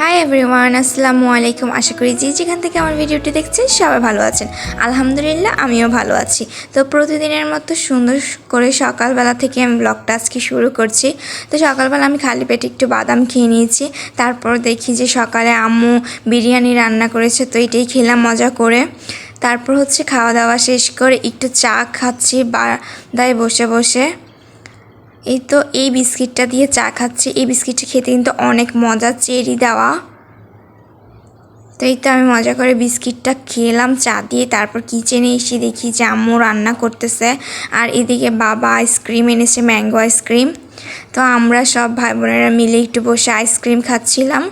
Hi everyone আসসালামু আলাইকুম। আশা করি যে যেখান থেকে আমার ভিডিওটি দেখছেন, সবাই ভালো আছেন। আলহামদুলিল্লাহ, আমিও ভালো আছি। তো প্রতিদিনের মতো সুন্দর করে সকালবেলা থেকে আমি ব্লগটা আজকে শুরু করছি। তো সকালবেলা আমি খালি পেটে একটু বাদাম খেয়ে নিয়েছি। তারপর দেখি যে সকালে আম্মু বিরিয়ানি রান্না করেছে, তো এটাই খেলাম মজা করে। তারপর হচ্ছে খাওয়া দাওয়া শেষ করে একটু চা খাচ্ছি বারান্দায় বসে বসে। এই তো এই বিস্কিটটা দিয়ে চা খাচ্ছি। এই বিস্কিটটা খেতে কিন্তু অনেক মজা। চেরি দেওয়া। তো এই তো আমি মজা করে বিস্কিটটা খেলাম, চা দিয়ে তারপর কিচেনে এসে দেখি যে আম্মু রান্না করতেছে। আর এদিকে বাবা আইসক্রিম এনেছে ম্যাঙ্গো আইসক্রিম তো আমরা সব ভাই বোনেরা মিলে একটু বসে আইসক্রিম খাচ্ছিলাম।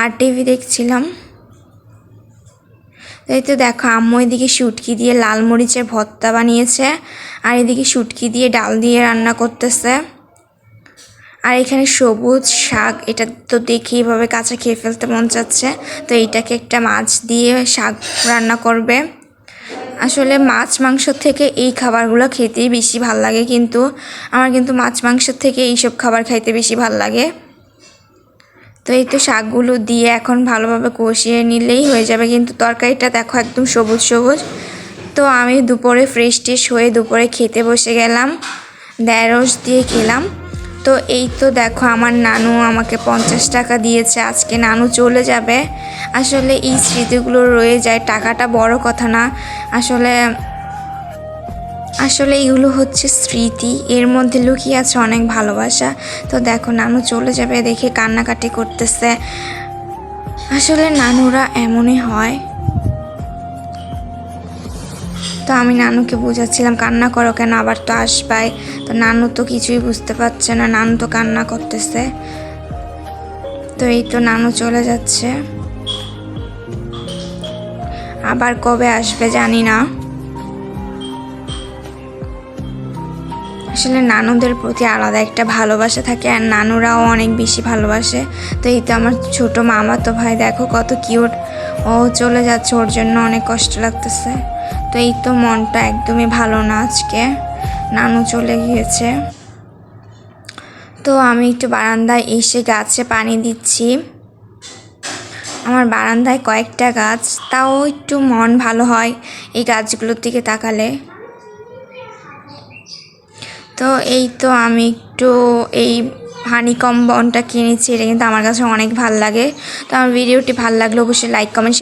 আর টিভি দেখছিলাম। এই তো দেখো, আম্মু এদিকে শুটকি দিয়ে লাল মরিচের ভর্তা বানিয়েছে, আর এদিকে শুটকি দিয়ে ডাল দিয়ে রান্না করতেছে। আর এখানে সবুজ শাক, এটা তো দেখে এভাবে কাঁচা খেয়ে ফেলতে মন চাচ্ছে। তো এইটাকে একটা মাছ দিয়ে শাক রান্না করবে। আসলে মাছ মাংস থেকে এই খাবারগুলো খেতেই বেশি ভালো লাগে কিন্তু, আমার কিন্তু মাছ মাংস থেকে এইসব খাবার খাইতে বেশি ভালো লাগে। তো এই তো শাকগুলো দিয়ে এখন ভালোভাবে কষিয়ে নিলেই হয়ে যাবে। কিন্তু তরকারিটা দেখো একদম সবুজ সবুজ। তো আমি দুপুরে ফ্রেশ টেশ হয়ে দুপুরে খেতে বসে গেলাম। ঢ্যাঁড়স দিয়ে খেলাম। তো এই তো দেখো আমার নানু আমাকে পঞ্চাশ টাকা দিয়েছে। আজকে নানু চলে যাবে। আসলে এই স্মৃতিগুলো রয়ে যায়। টাকাটা বড় কথা না। আসলে আসলে এগুলো হচ্ছে স্মৃতি। এর মধ্যে লুকিয়ে আছে অনেক ভালোবাসা। তো দেখো, নানু চলে যাবে দেখে কান্নাকাটি করতেছে। আসলে নানুরা এমনই হয়। তো আমি নানুকে বোঝাচ্ছিলাম, কান্না করো কেন? আবার তো আসবাই। তো নানু তো কিছুই বুঝতে পারছে না। নানু তো কান্না করতেছে। তো এই তো নানু চলে যাচ্ছে। আবার কবে আসবে জানি না। আসলে নানুদের প্রতি আলাদা একটা ভালোবাসা থাকে আর নানুরাও অনেক বেশি ভালোবাসে। তো এই তো আমার ছোটো মামা তো ভাই, দেখো কত কিউট ও চলে যাচ্ছে, ওর জন্য অনেক কষ্ট লাগতেছে। তো এই তো মনটা একদমই ভালো না আজকে। নানু চলে গিয়েছে। তো আমি একটু বারান্দায় এসে গাছে পানি দিচ্ছি। আমার বারান্দায় কয়েকটা গাছ, তাও একটু মন ভালো হয় এই গাছগুলোর দিকে তাকালে। তো এই তো আমি একটু এই হানিকম বনটা কিনেছি, এটা কিন্তু আমার কাছে অনেক ভালো লাগে। তো আমার ভিডিওটি ভালো লাগলে অবশ্যই লাইক কমেন্ট